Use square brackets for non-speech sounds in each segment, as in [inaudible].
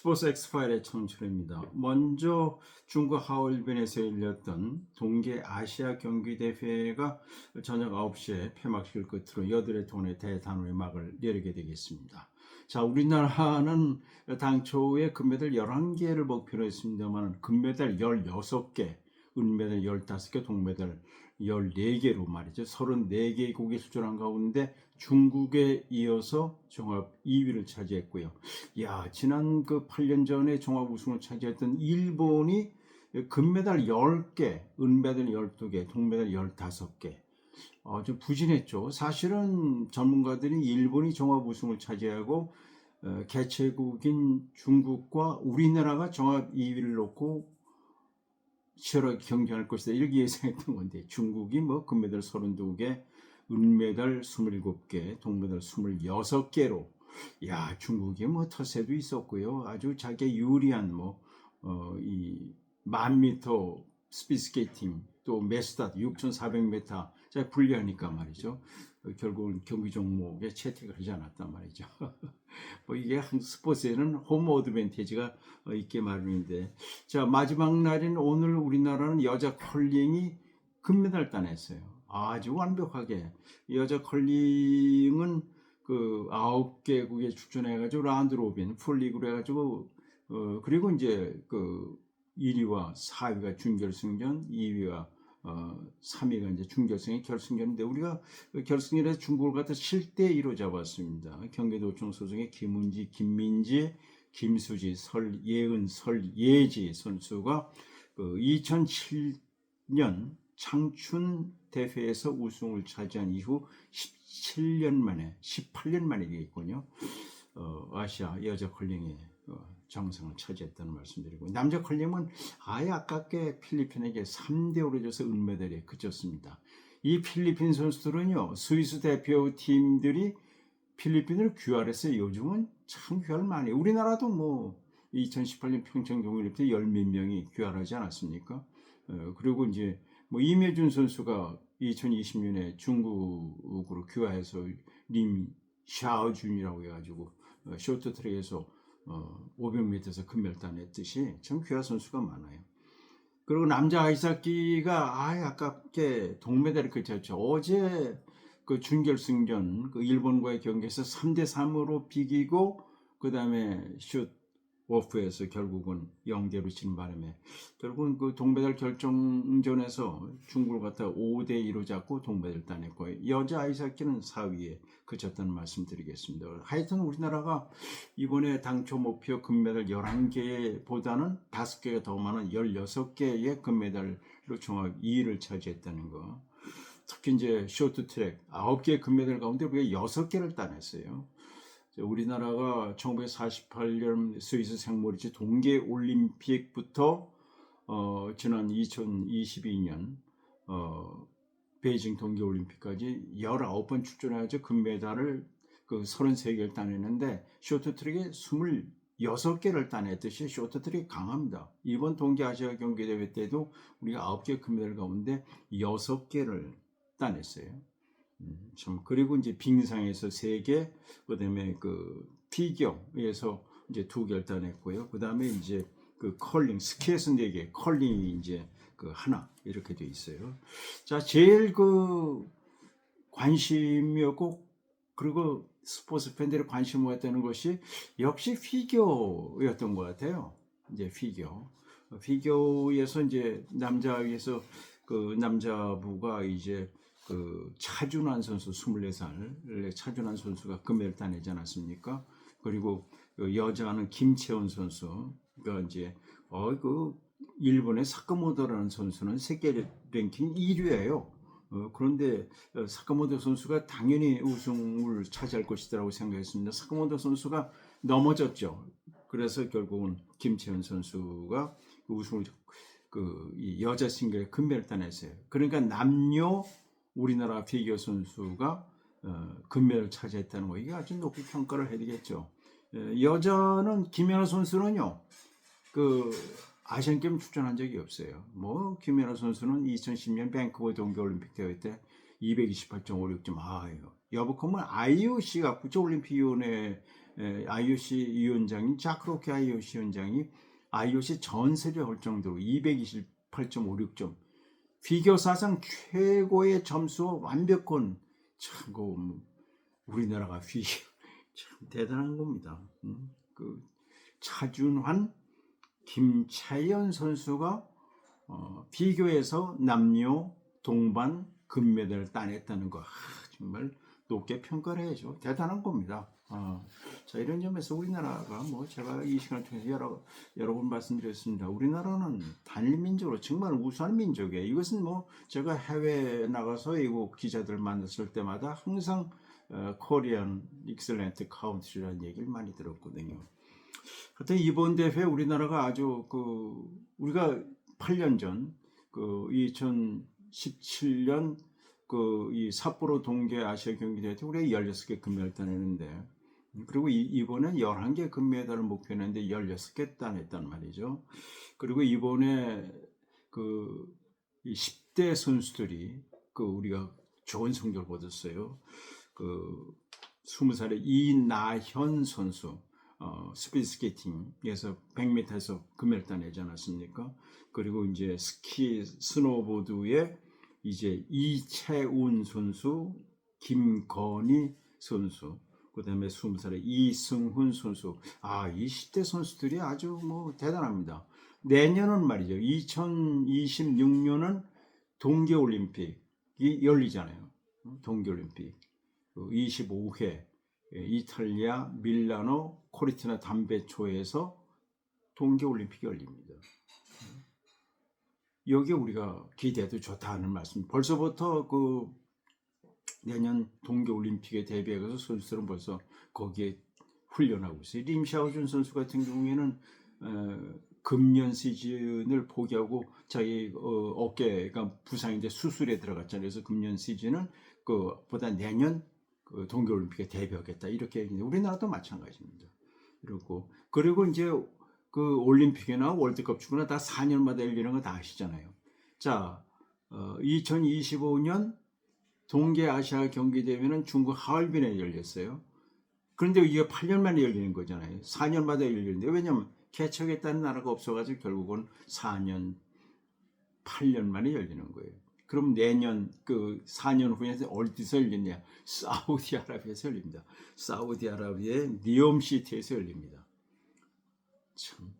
스포츠 엑스파일의 청출입니다. 먼저 중국 하얼빈에서 열렸던 동계 아시아 경기 대회가 저녁 9시에 폐막식을 끝으로 여덟의 돈의 대단원의 막을 내리게 되겠습니다. 자, 우리나라는 당초에 금메달 11개를 목표로 했습니다만 금메달 16개, 은메달 15개, 동메달 14개로 말이죠. 34개국이 수출한 가운데 중국에 이어서 종합 2위를 차지했고요. 야, 지난 그 8년 전에 종합 우승을 차지했던 일본이 금메달 10개, 은메달 12개, 동메달 15개. 아주 부진했죠. 사실은 전문가들이 일본이 종합 우승을 차지하고 어, 개최국인 중국과 우리나라가 종합 2위를 놓고 치열하게 경쟁할 것이다 이렇게 예상했던 건데 중국이 뭐 금메달 32개, 은메달 27개, 동메달 26개로 야 중국이 뭐 텃세도 있었고요. 아주 자기 유리한 뭐이 만미터 스피드스케이팅 또 메스ታት 6,400m 자 불리하니까 말이죠. 어, 결국은 경기 종목에 채택을 하지 않았단 말이죠. [laughs] 뭐 이게 한 스포츠에는 홈 어드밴티지가 어, 있게 마련인데 자 마지막 날인 오늘 우리나라는 여자 컬링이 금메달 따냈어요. 아주 완벽하게 여자 컬링은 그 아홉 개국에 출전해가지고 라운드 로빈 풀리그로 해가지고 어 그리고 이제 그 1위와 4위가 준결승전, 2위와 어, 3위가 이제 준결승의 결승전인데 우리가 그 결승전에서 중국을 갖다 7대 2로 잡았습니다. 경기도청 소속의 김은지, 김민지, 김수지, 설예은, 설예지 선수가 그 2007년 창춘 대회에서 우승을 차지한 이후 17년 만에, 18년 만에 되겠군요. 어, 아시아 여자 컬링의 어, 정상을 차지했다는 말씀드리고 남자 컬링은 아예 아깝게 필리핀에게 3대 5로 져서 은메달에 그쳤습니다. 이 필리핀 선수들은요 스위스 대표팀들이 필리핀을 귀화했어요. 요즘은 참 귀화를 많이. 우리나라도 뭐 2018년 평창 동일입 때열 몇 명이 귀화하지 않았습니까? 어, 그리고 이제 뭐 임혜준 선수가 2020년에 중국으로 귀화해서 림 샤오준이라고 해가지고 어, 쇼트트랙에서 어, 500m에서 금메달 따냈듯이 참 귀한 선수가 많아요. 그리고 남자 아이스하키가 아예 아깝게 동메달을 그쳤죠. 어제 그 준결승전 그 일본과의 경기에서 3대 3으로 비기고 그 다음에 슛 오프에서 결국은 0대로 진 바람에 결국은 그 동메달 결정전에서 중국을 갖다 5대 2로 잡고 동메달 따냈고 여자 아이스하키는 4위에 그쳤다는 말씀 드리겠습니다. 하여튼 우리나라가 이번에 당초 목표 금메달 11개보다는 5개가 더 많은 16개의 금메달로 종합 2위를 차지했다는 거. 특히 이제 쇼트트랙 9개 금메달 가운데 우리가 6개를 따냈어요. 우리나라가 1948년 스위스 생모리츠 동계 올림픽부터 어, 지난 2022년 어, 베이징 동계 올림픽까지 19번 출전해서 금메달을 그 33개를 따냈는데 쇼트트랙에 26개를 따냈듯이 쇼트트랙이 강합니다. 이번 동계 아시아 경기 대회 때도 우리가 9개 금메달 가운데 6개를 따냈어요. 음, 참 그리고 이제 빙상에서 세 개, 그다음에 그 피겨에서 이제 두 따냈고요. 그다음에 이제 그 컬링 스키에서 네 개, 컬링이 이제 그 하나 이렇게 돼 있어요. 자, 제일 그 관심이었고 그리고 스포츠 팬들의 관심 모았다는 것이 역시 피겨였던 것 같아요. 이제 피겨. 피겨에서 이제 남자에서 그 남자부가 이제 그 차준환 선수 24살 차준환 선수가 금메달 따내지 않았습니까? 그리고 그 여자는 김채원 선수가 이제 어그 일본의 사카모토라는 선수는 세계 랭킹 1위예요. 어, 그런데 어, 사카모토 선수가 당연히 우승을 차지할 것이라고 생각했습니다. 사카모토 선수가 넘어졌죠. 그래서 결국은 김채원 선수가 그 우승을 그 여자 싱글 금메달 따냈어요. 그러니까 남녀 우리나라 피겨 선수가 어, 금메달을 차지했다는 거 이게 아주 높이 평가를 해야 되겠죠. 에, 여자는 김연아 선수는요, 그 아시안 게임 출전한 적이 없어요. 뭐 김연아 선수는 2010년 밴쿠버 동계올림픽 대회 때 228.56점. 아, 여보컴은 IOC가 국제올림픽위원회 에, IOC 위원장인 자크로케 IOC 위원장이 IOC 전세를 할 정도로 228.56점. 피겨 사상 최고의 점수 완벽권. 참, 그, 뭐, 우리나라가 피겨 [laughs] 참 대단한 겁니다. 음, 그 차준환, 김차연 선수가 어, 비교해서 남녀 동반 금메달을 따냈다는 거 아, 정말 높게 평가를 해야죠. 대단한 겁니다. 아, 자 이런 점에서 우리나라가 뭐 제가 이 시간을 통해서 여러 여러 번 말씀드렸습니다. 우리나라는 단일 민족으로 정말 우수한 민족이에요. 이것은 뭐 제가 해외 나가서 외국 기자들 만났을 때마다 항상 어, 코리안 익셀런트 카운트리라는 얘기를 많이 들었거든요. 하여튼 이번 대회 우리나라가 아주 그 우리가 8년 전 그 2017년 그 이 삿포로 동계 아시아 경기 대회 때 우리가 16개 금메달 따냈는데 그리고 이, 이번엔 11개 금메달을 목표했는데 16개 따냈단 말이죠. 그리고 이번에 그 10대 선수들이 그 우리가 좋은 성적을 거뒀어요. 그 20살의 이나현 선수 어, 스피드스케이팅에서 100m에서 금메달 따내지 않았습니까? 그리고 이제 스키 스노보드에 이제 이채운 선수, 김건희 선수, 그 다음에 20살의 이승훈 선수. 아, 이 10대 선수들이 아주 뭐 대단합니다. 내년은 말이죠. 2026년은 동계올림픽이 열리잖아요. 동계올림픽. 25회 이탈리아 밀라노 코리티나 담베초에서 동계올림픽이 열립니다. 여기에 우리가 기대도 좋다는 말씀. 벌써부터 그 내년 동계올림픽에 대비해서 선수들은 벌써 거기에 훈련하고 있어요. 림샤오준 선수 같은 경우에는 어, 금년 시즌을 포기하고 자기 어, 어깨가 부상인데 수술에 들어갔잖아요. 그래서 금년 시즌은 그보다 내년 그 동계올림픽에 대비하겠다 이렇게 얘기했는데 우리나라도 마찬가지입니다. 그리고 그리고 이제 그 올림픽이나 월드컵 축구나 다 4년마다 열리는 거 다 아시잖아요. 자, 어, 2025년 동계 아시아 경기 대회는 중국 하얼빈에 열렸어요. 그런데 이게 8년 만에 열리는 거잖아요. 4년마다 열리는데 왜냐면 개척했다는 나라가 없어가지고 결국은 4년, 8년 만에 열리는 거예요. 그럼 내년 그 4년 후에 어디서 열리냐? 사우디아라비아에서 열립니다. 사우디아라비아의 니옴시티에서 열립니다. 참.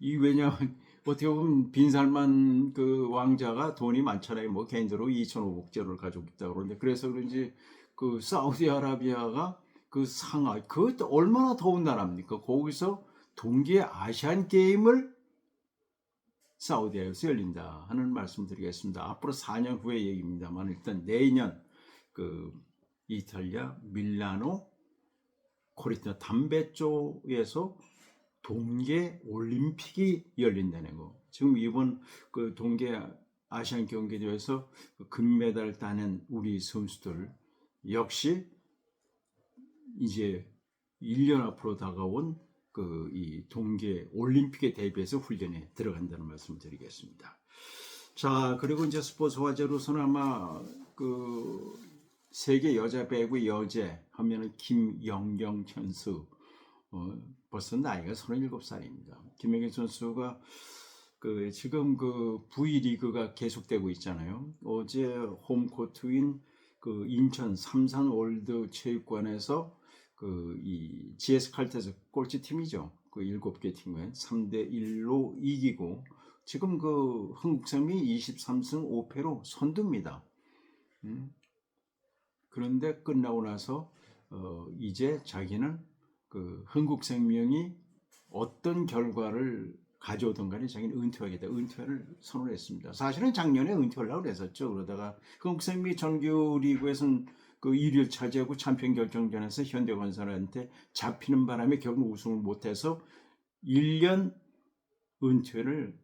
이 왜냐하면 어떻게 보면 빈살만 그 왕자가 돈이 많잖아요. 뭐 개인적으로 2,500억 제를 가지고 있다 그러는데 그래서 그런지 그 사우디아라비아가 그 상하 그 얼마나 더운 나라입니까? 거기서 동계 아시안 게임을 사우디아에서 열린다 하는 말씀드리겠습니다. 앞으로 4년 후의 얘기입니다만 일단 내년 그 이탈리아 밀라노 코리티나 담배 쪽에서 동계 올림픽이 열린다는 거. 지금 이번 그 동계 아시안 경기대회에서 그 금메달 따는 우리 선수들 역시 이제 1년 앞으로 다가온 그 이 동계 올림픽에 대비해서 훈련에 들어간다는 말씀을 드리겠습니다. 자, 그리고 이제 스포츠 화제로서는 아마 그 세계 여자 배구 여제 하면은 김영경 선수 어, 벌써 나이가 37살입니다. 김영경 선수가 그 지금 그 V 리그가 계속되고 있잖아요. 어제 홈코트인 그 인천 삼산 월드 체육관에서 그 이 GS 칼텍스 꼴찌 팀이죠. 그 일곱 개 팀에 3대 1로 이기고 지금 그 흥국생명이 23승 5패로 선두입니다. 음? 그런데 끝나고 나서 어 이제 자기는 그 흥국생명이 어떤 결과를 가져오던 간에 자기는 은퇴하겠다. 은퇴를 선언했습니다. 사실은 작년에 은퇴하려고 그랬었죠. 그러다가 흥국생명이 정규 리그에서는 그 1위를 차지하고 챔피언 결정전에서 현대건설한테 잡히는 바람에 결국 우승을 못해서 1년 은퇴를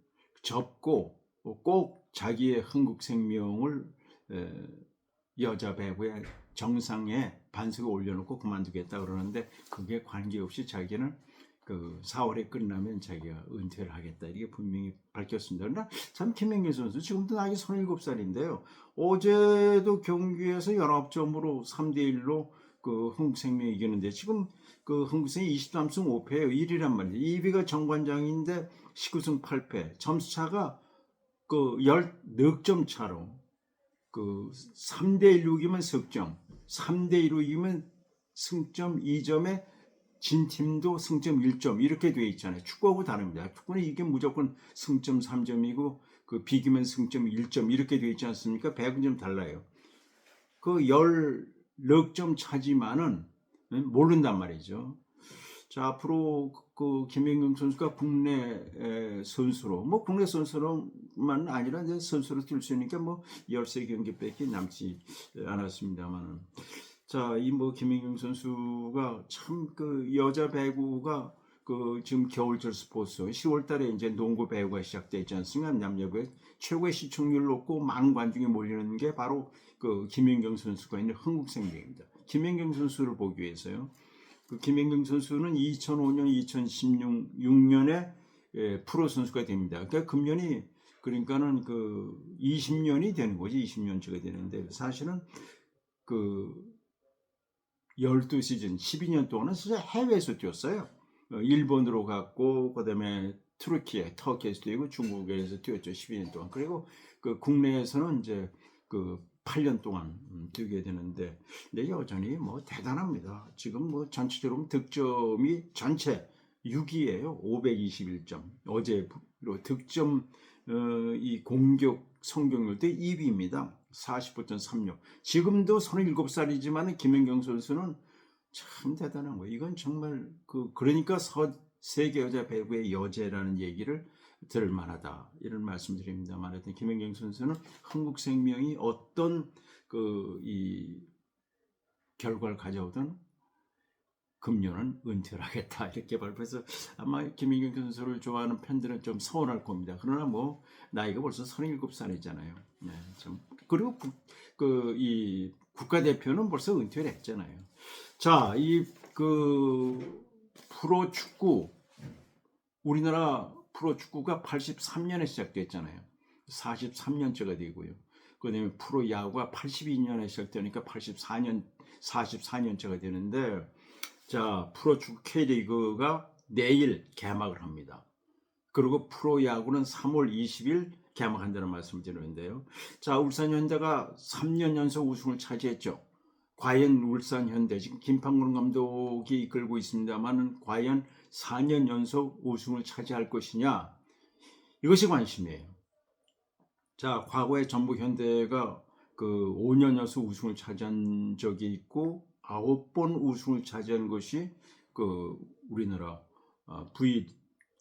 접고 꼭 자기의 흥국생명을 여자 배구의 정상에 반석에 올려놓고 그만두겠다 그러는데 그게 관계없이 자기는 그 4월에 끝나면 자기가 은퇴를 하겠다 이게 분명히 밝혔습니다. 그러나 참 김민기 선수 지금도 나이 37살인데요. 어제도 경기에서 19점으로 3대 1로 그 흥국생명이 이기는데 지금 그 흥국생이 23승 5패예요. 1위란 말이에요. 2위가 정관장인데 19승 8패. 점수 차가 그 14점 차로 그 3대 1로 이기면 석점, 3대 2로 이기면 승점 2점에 진 팀도 승점 1점 이렇게 돼 있잖아요. 축구하고 다릅니다. 축구는 이게 무조건 승점 3점이고 그 비기면 승점 1점 이렇게 돼 있지 않습니까? 배구는 좀 달라요. 그 16점 차지만은 모른단 말이죠. 자, 앞으로 그 김연경 선수가 국내 에, 선수로 뭐 국내 선수로만 아니라 이제 선수로 뛸 수 있으니까 뭐 13경기밖에 남지 않았습니다만은 자, 이 뭐 김민경 선수가 참 그 여자 배구가 그 지금 겨울철 스포츠 10월 달에 이제 농구 배구가 시작되지 않습니까? 남녀배 최고의 시청률 높고 많은 관중이 몰리는 게 바로 그 김민경 선수가 있는 흥국생명입니다. 김민경 선수를 보기 위해서요. 그 김민경 선수는 2005년, 2016년에 예, 프로 선수가 됩니다. 그러니까 금년이 그러니까는 그 20년이 되는 거지, 20년째가 되는데 사실은 그 12시즌, 12년 동안은 해외에서 뛰었어요. 어, 일본으로 갔고, 그 다음에 투르키에, 터키에서 뛰고 중국에서 뛰었죠. 12년 동안. 그리고 그 국내에서는 이제 그 8년 동안 음, 뛰게 되는데, 근데 여전히 뭐 대단합니다. 지금 뭐 전체적으로 득점이 전체 6위예요. 521점. 어제로 득점 어, 이 공격 성공률도 2위입니다. 49.36. 지금도 37살이지만 김연경 선수는 참 대단한 거예요. 이건 정말 그 그러니까 서, 세계 여자 배구의 여제라는 얘기를 들을 만하다. 이런 말씀드립니다만 하여튼 김연경 선수는 한국생명이 어떤 그 이 결과를 가져오든 금년은 은퇴를 하겠다 [laughs] 이렇게 발표해서 아마 김민경 선수를 좋아하는 팬들은 좀 서운할 겁니다. 그러나 뭐 나이가 벌써 37살이잖아요. 네, 좀 그리고 그 이 국가대표는 벌써 은퇴를 했잖아요. 자, 이 그 프로 축구 우리나라 프로 축구가 83년에 시작됐잖아요. 43년째가 되고요. 그 다음에 프로 야구가 82년에 시작되니까 84년 44년째가 되는데 자, 프로축구 K리그가 내일 개막을 합니다. 그리고 프로야구는 3월 20일 개막한다는 말씀을 드리는데요. 자, 울산 현대가 3년 연속 우승을 차지했죠. 과연 울산 현대, 지금 김판근 감독이 이끌고 있습니다만은 과연 4년 연속 우승을 차지할 것이냐? 이것이 관심이에요. 자, 과거에 전북 현대가 그 5년 연속 우승을 차지한 적이 있고 아홉 번 우승을 차지한 것이 그 우리나라 어, V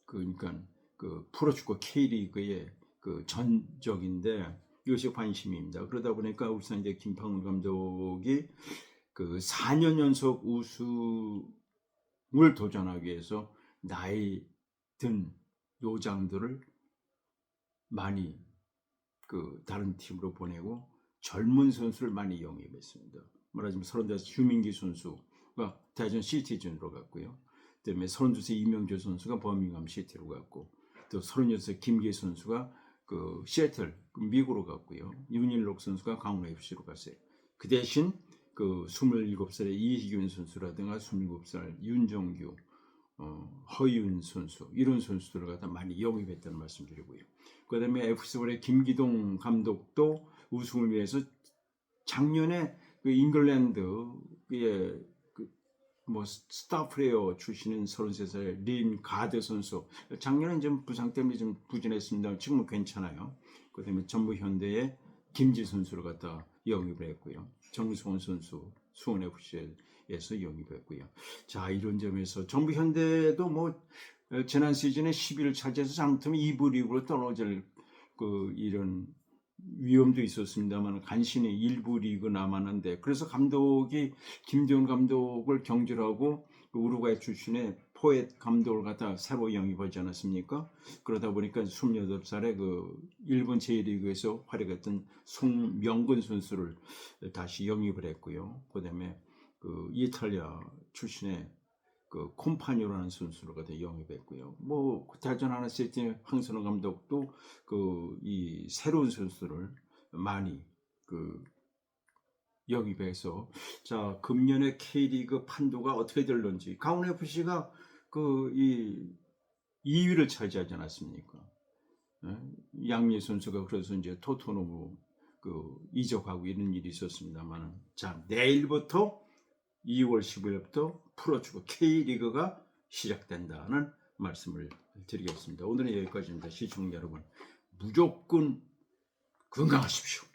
그러니까 그 프로축구 K리그의 그 전적인데 이것이 관심입니다. 그러다 보니까 울산대 김팡훈 감독이 그 4년 연속 우승을 도전하기 위해서 나이 든 요장들을 많이 그 다른 팀으로 보내고 젊은 선수를 많이 영입했습니다. 말하자면 30대 주민기 선수가 대전 시티즌으로 갔고요. 그다음에 32세 이명재 선수가 버밍엄 시티로 갔고 또 36세 김기 선수가 그 시애틀 그 미국으로 갔고요. 윤일록 선수가 강원 FC로 갔어요. 그 대신 그 27살의 이희균 선수라든가 27살 윤정규, 어, 허윤 선수 이런 선수들을 갖다 많이 영입했다는 말씀드리고요. 그다음에 FC볼의 김기동 감독도 우승을 위해서 작년에 그 잉글랜드의 그 뭐 스타프레어 출신인 33살의 린 가드 선수 작년에 좀 부상 때문에 좀 부진했습니다. 지금은 괜찮아요. 그다음에 전북 현대의 김지 선수를 갖다 영입을 했고요. 정수원 선수 수원 FC에서 영입했고요. 자 이런 점에서 전북 현대도 뭐 지난 시즌에 10위를 차지해서 잘못하면 2부 리그로 떨어질 그 이런 위험도 있었습니다만 간신히 일부 리그 남았는데 그래서 감독이 김대훈 감독을 경질하고 그 우루과이 출신의 포엣 감독을 갖다 새로 영입하지 않았습니까? 그러다 보니까 28살에 그 일본 제1리그에서 활약했던 송명근 선수를 다시 영입을 했고요. 그다음에 그 이탈리아 출신의 그 콤파니오라는 선수를 갖다 영입했고요. 뭐 대전 하나세팀 황선호 감독도 그 이 새로운 선수를 많이 그 영입해서 자 금년의 K리그 판도가 어떻게 될런지 강원 FC가 그 이 2위를 차지하지 않았습니까? 예? 양미 선수가 그래서 이제 토트넘으로 그 이적하고 이런 일이 있었습니다만은 자 내일부터 2월 15일부터 프로축구 K리그가 시작된다는 말씀을 드리겠습니다. 오늘은 여기까지입니다. 시청자 여러분 무조건 건강하십시오.